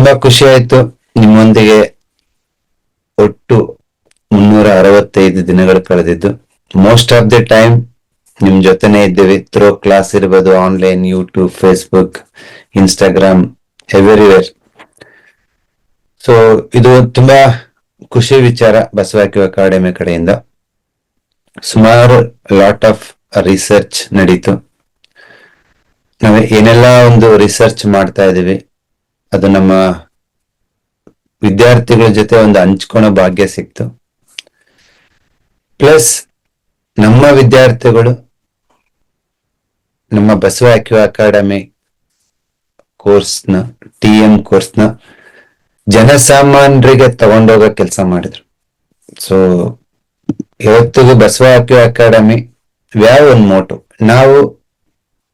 ತುಂಬಾ ಖುಷಿ ಆಯ್ತು. ನಿಮ್ಮೊಂದಿಗೆ ಒಟ್ಟು ಮುನ್ನೂರ ಅರವತ್ತೈದು ದಿನಗಳು ಕಳೆದಿದ್ದು. ಮೋಸ್ಟ್ ಆಫ್ ದಿ ಟೈಮ್ ನಿಮ್ ಜೊತೆನೆ ಇದ್ದೇವೆ. ಥ್ರೋ ಕ್ಲಾಸ್ ಇರ್ಬೋದು online YouTube Facebook Instagram everywhere so ಇದು ತುಂಬಾ ಖುಷಿ ವಿಚಾರ ಬಸವಾಕ್ಯೂ ಅಕಾಡೆಮಿ ಕಡೆಯಿಂದ. ಸುಮಾರು ಲಾಟ್ ಆಫ್ ರಿಸರ್ಚ್ ನಡೀತು. ನಾವು ಏನೆಲ್ಲ ಒಂದು ರಿಸರ್ಚ್ ಮಾಡ್ತಾ ಇದೀವಿ ಅದು ನಮ್ಮ ವಿದ್ಯಾರ್ಥಿಗಳ ಜೊತೆ ಒಂದು ಹಂಚ್ಕೊಳ್ಳೋ ಭಾಗ್ಯ ಸಿಕ್ತು. ಪ್ಲಸ್ ನಮ್ಮ ವಿದ್ಯಾರ್ಥಿಗಳು, ನಮ್ಮ ಬಸವ ಆಕ್ಯೂ ಅಕಾಡೆಮಿ ಕೋರ್ಸ್ನ ಟಿ ಎಂ ಕೋರ್ಸ್ನ ಜನಸಾಮಾನ್ಯರಿಗೆ ತಗೊಂಡೋಗೋ ಕೆಲಸ ಮಾಡಿದ್ರು. ಸೊ ಇವತ್ತಿಗೂ ಬಸವ ಆಕ್ಯೂ ಅಕಾಡೆಮಿ ವ್ಯಾವ್ ಒಂದು ಮೋಟು ನಾವು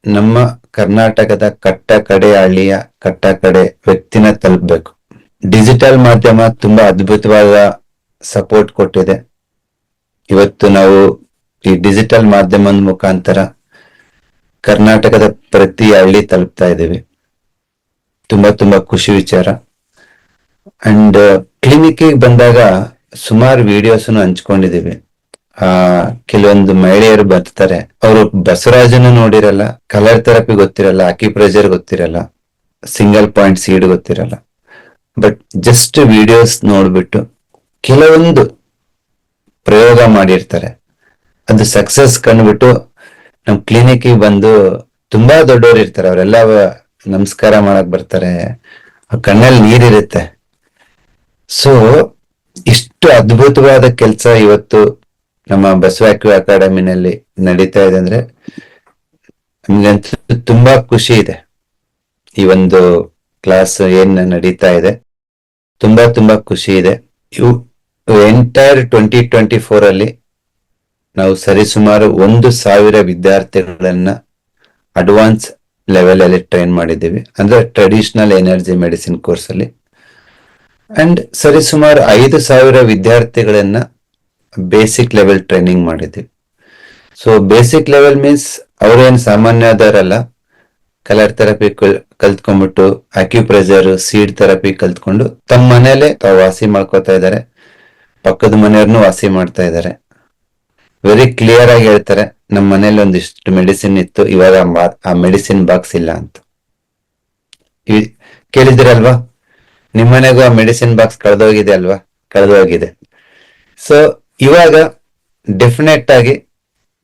ನಮ್ಮ ಕರ್ನಾಟಕದ ಕಟ್ಟ ಕಡೆ ಹಳ್ಳಿಯ ಕಟ್ಟ ಕಡೆ ವ್ಯಕ್ತಿನ ತಲುಪಬೇಕು. ಡಿಜಿಟಲ್ ಮಾಧ್ಯಮ ತುಂಬಾ ಅದ್ಭುತವಾದ ಸಪೋರ್ಟ್ ಕೊಟ್ಟಿದೆ. ಇವತ್ತು ನಾವು ಈ ಡಿಜಿಟಲ್ ಮಾಧ್ಯಮದ ಮುಖಾಂತರ ಕರ್ನಾಟಕದ ಪ್ರತಿ ಹಳ್ಳಿ ತಲುಪ್ತಾ ಇದ್ದೀವಿ. ತುಂಬಾ ತುಂಬಾ ಖುಷಿ ವಿಚಾರ. ಅಂಡ್ ಕ್ಲಿನಿಕ್ ಬಂದಾಗ ಸುಮಾರು ವಿಡಿಯೋಸ್ ಹಂಚ್ಕೊಂಡಿದೀವಿ ಆ, ಕೆಲವೊಂದು ಮಹಿಳೆಯರು ಬರ್ತಾರೆ. ಅವರು ಬಸವರಾಜನ ನೋಡಿರಲ್ಲ ಕಲರ್ ಥೆರಪಿ ಗೊತ್ತಿರಲ್ಲ ಅಕಿಪ್ರೆಜರ್ ಗೊತ್ತಿರಲ್ಲ ಸಿಂಗಲ್ ಪಾಯಿಂಟ್ ಸೀಡ್ ಗೊತ್ತಿರಲ್ಲ. ಬಟ್ ಜಸ್ಟ್ ವಿಡಿಯೋಸ್ ನೋಡ್ಬಿಟ್ಟು ಕೆಲವೊಂದು ಪ್ರಯೋಗ ಮಾಡಿರ್ತಾರೆ. ಅದು ಸಕ್ಸಸ್ ಕಂಡ್ಬಿಟ್ಟು ನಮ್ ಕ್ಲಿನಿಕ್ ಬಂದು ತುಂಬಾ ದೊಡ್ಡವರು ಇರ್ತಾರೆ. ಅವರೆಲ್ಲ ನಮಸ್ಕಾರ ಮಾಡಕ್ ಬರ್ತಾರೆ. ಆ ಕಣ್ಣಲ್ಲಿ ನೀರಿರುತ್ತೆ. ಸೊ ಇಷ್ಟು ಅದ್ಭುತವಾದ ಕೆಲಸ ಇವತ್ತು ನಮ್ಮ ಬಸವಾಕ್ಯೂ ಅಕಾಡೆಮಿನಲ್ಲಿ ನಡೀತಾ ಇದೆ ಅಂದ್ರೆ ನಮ್ಗಂತೂ ತುಂಬಾ ಖುಷಿ ಇದೆ. ಈ ಒಂದು ಕ್ಲಾಸ್ ಏನ್ ನಡೀತಾ ಇದೆ. ತುಂಬಾ ತುಂಬಾ ಖುಷಿ ಇದೆ. ಇವು ಎಂಟೈರ್ ಟ್ವೆಂಟಿ ಟ್ವೆಂಟಿ ಫೋರ್ ಅಲ್ಲಿ ನಾವು ಸರಿಸುಮಾರು ಒಂದು ಸಾವಿರ ವಿದ್ಯಾರ್ಥಿಗಳನ್ನ ಅಡ್ವಾನ್ಸ್ ಲೆವೆಲ್ ಅಲ್ಲಿ ಟ್ರೈನ್ ಮಾಡಿದ್ದೀವಿ. ಅಂದ್ರೆ ಟ್ರೆಡಿಷನಲ್ ಎನರ್ಜಿ ಮೆಡಿಸಿನ್ ಕೋರ್ಸ್ ಅಲ್ಲಿ. ಅಂಡ್ ಸರಿಸುಮಾರು ಐದು ಸಾವಿರ ವಿದ್ಯಾರ್ಥಿಗಳನ್ನ ಬೇಸಿಕ್ ಲೆವೆಲ್ ಟ್ರೈನಿಂಗ್ ಮಾಡಿದ್ವಿ. ಸೊ ಬೇಸಿಕ್ ಲೆವೆಲ್ ಮೀನ್ಸ್ ಅವ್ರೇನ್ ಸಾಮಾನ್ಯ ಅದಾರಲ್ಲ ಕಲರ್ ಥೆರಪಿ ಕಲ್ತ್ಕೊಂಡ್ಬಿಟ್ಟು ಅಕ್ಯುಪ್ರೆಷರ್ ಸೀಡ್ ಥೆರಪಿ ಕಲ್ತ್ಕೊಂಡು ತಮ್ಮ ಮನೇಲೆ ತಾವು ವಾಸಿ ಮಾಡ್ಕೋತಾ ಇದ್ದಾರೆ. ಪಕ್ಕದ ಮನೆಯವ್ರನ್ನು ವಾಸಿ ಮಾಡ್ತಾ ಇದ್ದಾರೆ. ವೆರಿ ಕ್ಲಿಯರ್ ಆಗಿ ಹೇಳ್ತಾರೆ ನಮ್ಮ ಮನೇಲಿ ಒಂದಿಷ್ಟು ಮೆಡಿಸಿನ್ ಇತ್ತು, ಇವಾಗ ಆ ಮೆಡಿಸಿನ್ ಬಾಕ್ಸ್ ಇಲ್ಲ ಅಂತ. ಕೇಳಿದಿರಲ್ವಾ ನಿಮ್ಮ ಮನೆಗೂ ಆ ಮೆಡಿಸಿನ್ ಬಾಕ್ಸ್ ಕಳೆದೋಗಿದೆ ಅಲ್ವಾ? ಕಳೆದೋಗಿದೆ. ಸೊ ಇವಾಗ ಡೆಫಿನೆಟ್ ಆಗಿ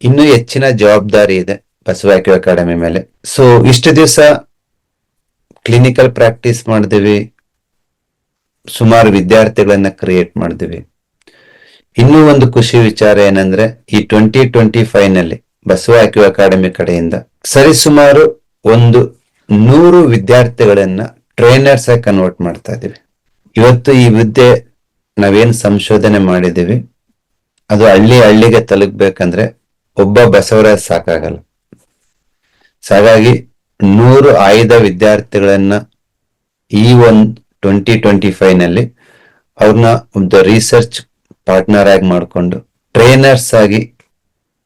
ಇನ್ನೂ ಹೆಚ್ಚಿನ ಜವಾಬ್ದಾರಿ ಇದೆ ಬಸವಾಕ್ಯೂ ಅಕಾಡೆಮಿ ಮೇಲೆ. ಸೊ ಇಷ್ಟು ದಿವಸ ಕ್ಲಿನಿಕಲ್ ಪ್ರಾಕ್ಟೀಸ್ ಮಾಡಿದ್ವಿ. ಸುಮಾರು ವಿದ್ಯಾರ್ಥಿಗಳನ್ನ ಕ್ರಿಯೇಟ್ ಮಾಡಿದ್ವಿ. ಇನ್ನೂ ಒಂದು ಖುಷಿ ವಿಚಾರ ಏನಂದ್ರೆ, ಈ ಟ್ವೆಂಟಿ ಟ್ವೆಂಟಿ ಫೈವ್ನಲ್ಲಿ ಬಸವ ಆಕ್ಯೂ ಅಕಾಡೆಮಿ ಕಡೆಯಿಂದ ಸರಿಸುಮಾರು ಒಂದು ನೂರು ವಿದ್ಯಾರ್ಥಿಗಳನ್ನ ಟ್ರೈನರ್ಸ್ ಆಗಿ ಕನ್ವರ್ಟ್ ಮಾಡ್ತಾ ಇದೀವಿ. ಇವತ್ತು ಈ ವಿದ್ಯೆ ನಾವೇನ್ ಸಂಶೋಧನೆ ಮಾಡಿದೀವಿ ಅದು ಹಳ್ಳಿ ಹಳ್ಳಿಗೆ ತಲುಪಬೇಕಂದ್ರೆ ಒಬ್ಬ ಬಸವರಾಜ್ ಸಾಕಾಗಲ್ಲ. ಹಾಗಾಗಿ ನೂರು ಆಯ್ದ ವಿದ್ಯಾರ್ಥಿಗಳನ್ನ ಈ ಒನ್ ಟ್ವೆಂಟಿ ಟ್ವೆಂಟಿ ಫೈವ್ನಲ್ಲಿ ಅವ್ರನ್ನ ಒಂದು ರಿಸರ್ಚ್ ಪಾರ್ಟ್ನರ್ ಆಗಿ ಮಾಡಿಕೊಂಡು ಟ್ರೈನರ್ಸ್ ಆಗಿ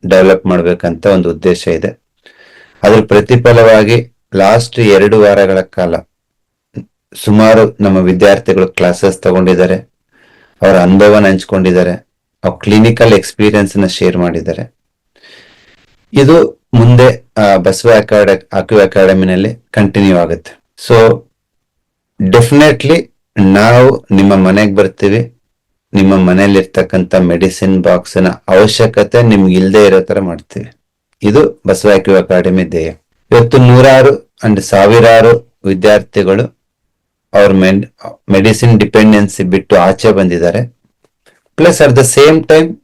ಡೆವಲಪ್ ಮಾಡಬೇಕಂತ ಒಂದು ಉದ್ದೇಶ ಇದೆ. ಅದ್ರ ಪ್ರತಿಫಲವಾಗಿ ಲಾಸ್ಟ್ ಎರಡು ವಾರಗಳ ಕಾಲ ಸುಮಾರು ನಮ್ಮ ವಿದ್ಯಾರ್ಥಿಗಳು ಕ್ಲಾಸಸ್ ತಗೊಂಡಿದ್ದಾರೆ. ಅವರ ಅನುಭವನ ಹಂಚ್ಕೊಂಡಿದ್ದಾರೆ. ಅವ್ರ ಕ್ಲಿನಿಕಲ್ ಎಕ್ಸ್ಪೀರಿಯನ್ಸ್ನ ಶೇರ್ ಮಾಡಿದ್ದಾರೆ. ಇದು ಮುಂದೆ ಬಸವ ಅಕಾಡೆ ಅಕ್ಯೂ ಅಕಾಡೆಮಿನಲ್ಲಿ ಕಂಟಿನ್ಯೂ ಆಗುತ್ತೆ. ಸೊ ಡೆಫಿನೆಟ್ಲಿ ನಾವು ನಿಮ್ಮ ಮನೆಗೆ ಬರ್ತೀವಿ. ನಿಮ್ಮ ಮನೆಯಲ್ಲಿರ್ತಕ್ಕಂಥ ಮೆಡಿಸಿನ್ ಬಾಕ್ಸ್ನ ಅವಶ್ಯಕತೆ ನಿಮ್ಗೆ ಇಲ್ಲದೆ ಇರೋ ತರ ಮಾಡ್ತೀವಿ. ಇದು ಬಸವ ಅಕ್ಯೂ ಅಕಾಡೆಮಿ ಧ್ಯೇಯ. ಇವತ್ತು ನೂರಾರು ಅಂಡ್ ಸಾವಿರಾರು ವಿದ್ಯಾರ್ಥಿಗಳು ಅವ್ರ ಮೆಡಿಸಿನ್ ಡಿಪೆಂಡೆನ್ಸಿ ಬಿಟ್ಟು ಆಚೆ ಬಂದಿದ್ದಾರೆ. Plus at the same time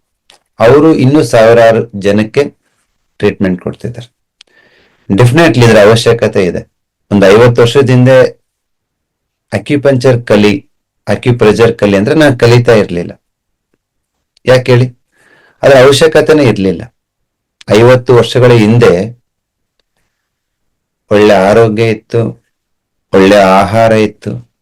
ಅವರು ಇನ್ನೂ ಸಾವಿರಾರು ಜನಕ್ಕೆ ಟ್ರೀಟ್ಮೆಂಟ್ ಕೊಡ್ತಿದ್ದಾರೆ. ಡೆಫಿನೆಟ್ಲಿ ಇದ್ರ ಅವಶ್ಯಕತೆ ಇದೆ. ಒಂದು ಐವತ್ತು ವರ್ಷದ ಹಿಂದೆ ಅಕ್ಯುಪಂಚರ್ ಕಲಿ ಅಕ್ಯುಪ್ರೆಜರ್ ಕಲಿ ಅಂದ್ರೆ ನಾನು ಕಲಿತಾ ಇರ್ಲಿಲ್ಲ. ಯಾಕೆ ಹೇಳಿ? ಅದರ ಅವಶ್ಯಕತೆನೇ ಇರ್ಲಿಲ್ಲ. ಐವತ್ತು ವರ್ಷಗಳ ಹಿಂದೆ ಒಳ್ಳೆ ಆರೋಗ್ಯ ಇತ್ತು, ಒಳ್ಳೆ ಆಹಾರ ಇತ್ತು,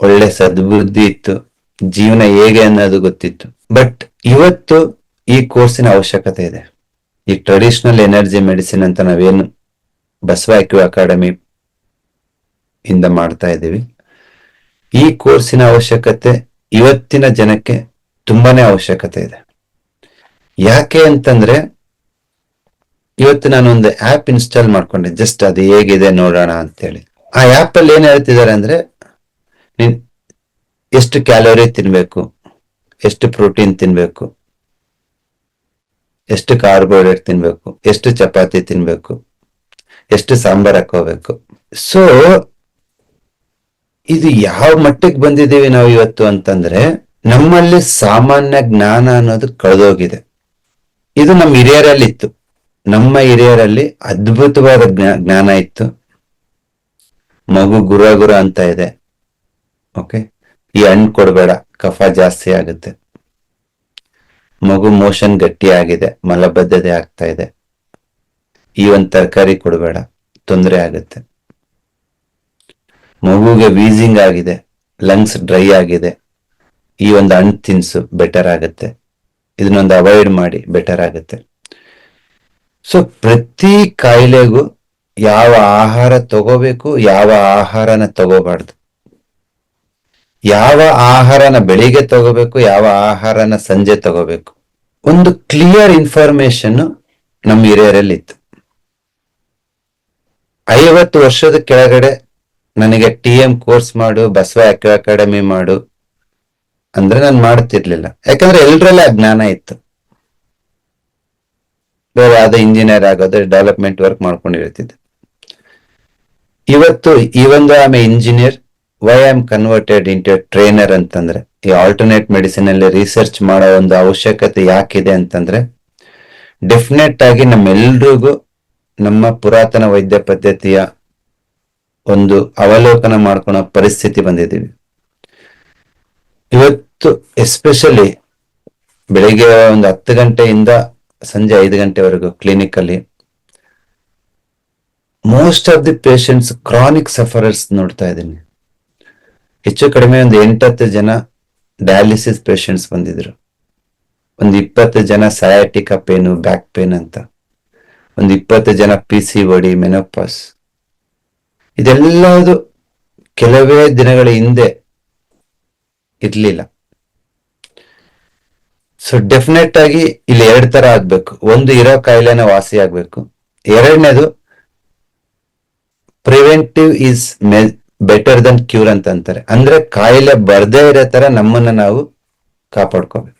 ಒಳ್ಳೆ ಸದ್ಬುದ್ಧಿ ಇತ್ತು. ಜೀವನ ಹೇಗೆ ಅನ್ನೋದು ಗೊತ್ತಿತ್ತು. ಬಟ್ ಇವತ್ತು ಈ ಕೋರ್ಸಿನ ಅವಶ್ಯಕತೆ ಇದೆ. ಈ ಟ್ರೆಡಿಷನಲ್ ಎನರ್ಜಿ ಮೆಡಿಸಿನ್ ಅಂತ ನಾವೇನು ಬಸವ ಅಕ್ಯೂ ಅಕಾಡೆಮಿ ಇಂದ ಮಾಡ್ತಾ ಇದ್ದೀವಿ. ಈ ಕೋರ್ಸಿನ ಅವಶ್ಯಕತೆ ಇವತ್ತಿನ ಜನಕ್ಕೆ ತುಂಬಾನೇ ಅವಶ್ಯಕತೆ ಇದೆ. ಯಾಕೆ ಅಂತಂದ್ರೆ ಇವತ್ತು ನಾನು ಒಂದು ಆಪ್ ಇನ್ಸ್ಟಾಲ್ ಮಾಡ್ಕೊಂಡೆ. ಜಸ್ಟ್ ಅದು ಹೇಗಿದೆ ನೋಡೋಣ ಅಂತೇಳಿ. ಆ ಆಪ್ ಅಲ್ಲಿ ಏನ್ ಹೇಳ್ತಿದ್ದಾರೆ ಅಂದ್ರೆ ನೀನ್ ಎಷ್ಟು ಕ್ಯಾಲೋರಿ ತಿನ್ಬೇಕು, ಎಷ್ಟು ಪ್ರೋಟೀನ್ ತಿನ್ಬೇಕು, ಎಷ್ಟು ಕಾರ್ಬೋಹೈಡ್ರೇಟ್ ತಿನ್ಬೇಕು, ಎಷ್ಟು ಚಪಾತಿ ತಿನ್ಬೇಕು, ಎಷ್ಟು ಸಾಂಬಾರ್ ಹಾಕೋಬೇಕು ಸೊ ಇದು ಯಾವ ಮಟ್ಟಕ್ಕೆ ಬಂದಿದ್ದೀವಿ ನಾವು ಇವತ್ತು ಅಂತಂದ್ರೆ, ನಮ್ಮಲ್ಲಿ ಸಾಮಾನ್ಯ ಜ್ಞಾನ ಅನ್ನೋದು ಕಳೆದೋಗಿದೆ. ಇದು ನಮ್ಮ ಹಿರಿಯರಲ್ಲಿ ಇತ್ತು. ನಮ್ಮ ಹಿರಿಯರಲ್ಲಿ ಅದ್ಭುತವಾದ ಜ್ಞಾ- ಜ್ಞಾನ ಇತ್ತು. ಮಗು ಗುರ ಗುರ ಅಂತ ಇದೆ. ಓಕೆ ಈ ಹಣ್ಣು ಕೊಡಬೇಡ, ಕಫ ಜಾಸ್ತಿ ಆಗುತ್ತೆ. ಮಗು ಮೋಷನ್ ಗಟ್ಟಿ ಆಗಿದೆ, ಮಲಬದ್ಧತೆ ಆಗ್ತಾ ಇದೆ. ಈ ಒಂದು ತರಕಾರಿ ಕೊಡಬೇಡ, ತೊಂದರೆ ಆಗುತ್ತೆ. ಮಗುಗೆ ವೀಸಿಂಗ್ ಆಗಿದೆ ಲಂಗ್ಸ್ ಡ್ರೈ ಆಗಿದೆ. ಈ ಒಂದು ಹಣ್ಣು ತಿನ್ಸು ಬೆಟರ್ ಆಗುತ್ತೆ. ಇದನ್ನೊಂದು ಅವಾಯ್ಡ್ ಮಾಡಿ ಬೆಟರ್ ಆಗುತ್ತೆ. ಸೊ ಪ್ರತಿ ಕಾಯಿಲೆಗೂ ಯಾವ ಆಹಾರ ತಗೋಬೇಕು, ಯಾವ ಆಹಾರನ ತಗೋಬಾರ್ದು. ಯಾವ ಆಹಾರನ ಬೆಳಿಗ್ಗೆ ತಗೋಬೇಕು, ಯಾವ ಆಹಾರನ ಸಂಜೆ ತಗೋಬೇಕು. ಒಂದು ಕ್ಲಿಯರ್ ಇನ್ಫಾರ್ಮೇಶನ್ ನಮ್ಮ ಹಿರಿಯರಲ್ಲಿ ಇತ್ತು ಐವತ್ತು ವರ್ಷದ ಕೆಳಗಡೆ ನನಗೆ ಟಿ ಎಂ ಕೋರ್ಸ್ ಮಾಡು, ಬಸವ ಅಕಾಡೆಮಿ ಮಾಡು ಅಂದ್ರೆ ನಾನು ಮಾಡ್ತಿರ್ಲಿಲ್ಲ. ಯಾಕಂದ್ರೆ ಎಲ್ರೆಲ್ಲ ಆ ಜ್ಞಾನ ಇತ್ತು. ಬೇರೆ ಯಾವ್ದೋ ಇಂಜಿನಿಯರ್ ಆಗೋದು ಡೆವಲಪ್ಮೆಂಟ್ ವರ್ಕ್ ಮಾಡ್ಕೊಂಡಿರ್ತಿದ್ದೆ ಇವತ್ತು ಈ ಒಂದು ಆಮೇಲೆ engineer why am converted into trainer ಅಂತಂದ್ರೆ, ಈ ಆಲ್ಟರ್ನೇಟ್ ಮೆಡಿಸಿನ್ ಅಲ್ಲಿ ರಿಸರ್ಚ್ ಮಾಡೋ ಒಂದು ಅವಶ್ಯಕತೆ ಯಾಕಿದೆ ಅಂತಂದ್ರೆ ಡೆಫಿನೆಟ್ ಆಗಿ ನಮ್ಮೆಲ್ರಿಗೂ ನಮ್ಮ ಪುರಾತನ ವೈದ್ಯ ಪದ್ಧತಿಯ ಒಂದು ಅವಲೋಕನ ಮಾಡ್ಕೊಳೋ ಪರಿಸ್ಥಿತಿ ಬಂದಿದ್ದೀವಿ. ಇವತ್ತು ಎಸ್ಪೆಷಲಿ ಬೆಳಿಗ್ಗೆ ಒಂದು ಹತ್ತು ಗಂಟೆಯಿಂದ ಸಂಜೆ ಐದು ಗಂಟೆವರೆಗೂ ಕ್ಲಿನಿಕ್ ಅಲ್ಲಿ most of the patients chronic sufferers ನೋಡ್ತಾ ಇದ್ದೀನಿ. ಹೆಚ್ಚು ಕಡಿಮೆ ಒಂದು ಎಂಟತ್ತು ಜನ ಡಯಾಲಿಸಿಸ್ ಪೇಷಂಟ್ಸ್ ಬಂದಿದ್ರು. ಒಂದು ಇಪ್ಪತ್ತು ಜನ ಸಯಾಟಿಕಾ ಪೇನು ಬ್ಯಾಕ್ ಪೇನ್ ಅಂತ. ಒಂದು ಇಪ್ಪತ್ತು ಜನ ಪಿ ಸಿ ಒಡಿ ಮೆನೋಪಾಸ್ ಇದೆಲ್ಲದು ಕೆಲವೇ ದಿನಗಳ ಹಿಂದೆ ಇರ್ಲಿಲ್ಲ. ಸೊ ಡೆಫಿನೆಟ್ ಆಗಿ ಇಲ್ಲಿ ಎರಡ್ ತರ ಆಗ್ಬೇಕು. ಒಂದು ಇರೋ ಕಾಯಿಲೆನ ವಾಸಿ ಆಗ್ಬೇಕು. ಎರಡನೇದು preventive is better than cure ಅಂತ ಅಂತಾರೆ. ಅಂದ್ರೆ ಕಾಯಿಲೆ ಬರ್ದೇ ಇರೋ ತರ ನಮ್ಮನ್ನ ನಾವು ಕಾಪಾಡ್ಕೋಬೇಕು.